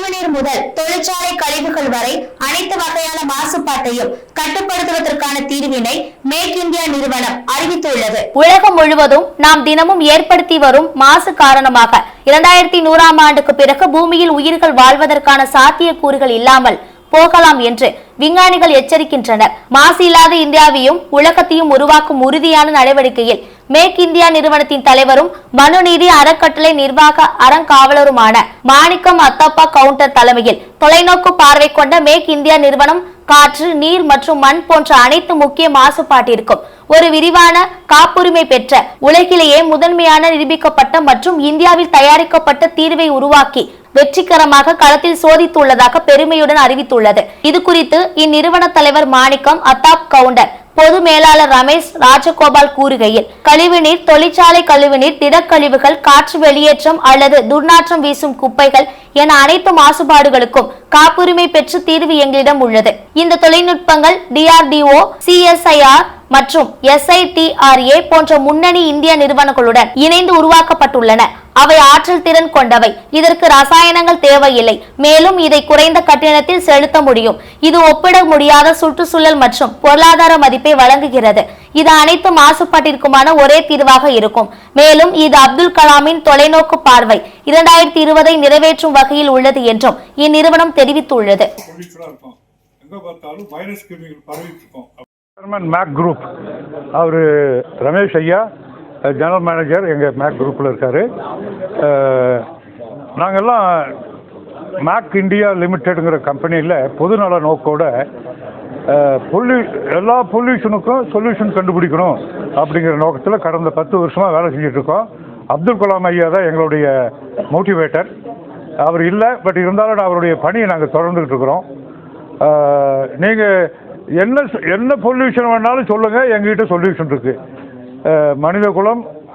கழிவுநீர் முதல் தொழிற்சாலை கழிவுகள் வரை அனைத்து வகையான மாசுபாட்டையும் கட்டுப்படுத்துவதற்கான தீர்வினை மேக் இந்தியா நிறுவனம் அறிவித்துள்ளது. உலகம் முழுவதும் நாம் தினமும் ஏற்படுத்தி வரும் மாசு காரணமாக இரண்டாயிரத்தி நூறாம் ஆண்டுக்கு பிறகு பூமியில் உயிர்கள் வாழ்வதற்கான சாத்தியக்கூறுகள் இல்லாமல் போகலாம் என்று விஞ்ஞானிகள் எச்சரிக்கின்றனர். மாசு இல்லாத இந்தியாவையும் உலகத்தையும் உருவாக்கும் உறுதியான நடவடிக்கையில் மேக் இந்தியா நிறுவனத்தின் தலைவரும் மனுநீதி அறக்கட்டளை நிர்வாக அறங்காவலருமான மாணிக்கம் அத்தப்பா கவுண்டர் தலைமையில் தொலைநோக்கு பார்வை கொண்ட மேக் இந்தியா நிறுவனம் காற்று நீர் மற்றும் மண் போன்ற அனைத்து முக்கிய மாசுபாட்டிற்கும் ஒரு விரிவான காப்புரிமை பெற்ற உலகிலேயே முதன்மையான நிரூபிக்கப்பட்ட மற்றும் இந்தியாவில் தயாரிக்கப்பட்ட தீர்வை உருவாக்கி வெற்றிகரமாக களத்தில் சோதித்துள்ளதாக பெருமையுடன் அறிவித்துள்ளது. இது குறித்து இந்நிறுவன தலைவர் மாணிக்கம் அத்தாப் கவுண்டர் பொது மேலாளர் ரமேஷ் ராஜகோபால் கூறுகையில் கழிவுநீர் தொழிற்சாலை கழிவுநீர் திடக்கழிவுகள் காற்று வெளியேற்றம் அல்லது துர்நாற்றம் வீசும் குப்பைகள் என அனைத்து மாசுபாடுகளுக்கும் காப்புரிமை பெற்று தீர்வு எங்களிடம் உள்ளது. இந்த தொழில்நுட்பங்கள் டிஆர்டிஓ சிஎஸ்ஐஆர் மற்றும் எஸ்ஐடிஆர்ஏ போன்ற முன்னணி இந்திய நிறுவனங்களுடன் இணைந்து உருவாக்கப்பட்டுள்ளன. அவை ஆற்றல் திறன் கொண்டவை. இதற்கு ரசாயனங்கள் தேவையில்லை. மேலும் இதை குறைந்த கட்டணத்தில் செலுத்த முடியும். இது ஒப்பிட முடியாத சுற்றுச்சூழல் மற்றும் பொருளாதார மதிப்பை வழங்குகிறது. இது அனைத்து மாசுபாட்டிற்குமான ஒரே தீர்வாக இருக்கும். மேலும் இது அப்துல் கலாமின் தொலைநோக்கு பார்வை. இரண்டாயிரத்தி இருபதை நிறைவேற்றும் வகையில் உள்ளது என்றும் இந்நிறுவனம் தெரிவித்துள்ளது. மேக் குரூப் அவர் ரமேஷ் ஐயா ஜெனரல் மேனேஜர் எங்கள் மேக் குரூப்பில் இருக்கார். நாங்கள்லாம் மேக் இந்தியா லிமிட்டெடுங்கிற கம்பெனியில் பொதுநல நோக்கோட பொல்யூ எல்லா பொல்யூஷனுக்கும் சொல்யூஷன் கண்டுபிடிக்கணும் அப்படிங்கிற நோக்கத்தில் கடந்த பத்து வருஷமாக வேலை செஞ்சிட்ருக்கோம் அப்துல் கலாம் ஐயா தான் எங்களுடைய மோட்டிவேட்டர் அவர் இல்லை பட் இருந்தாலும் அவருடைய பணியை நாங்கள் தொடர்ந்துக்கிட்டு இருக்கிறோம். நீங்கள் என்ன என்ன பொல்யூஷன் வேணாலும் சொல்லுங்கள் எங்ககிட்ட சொல்யூஷன் இருக்குது மனித குலம்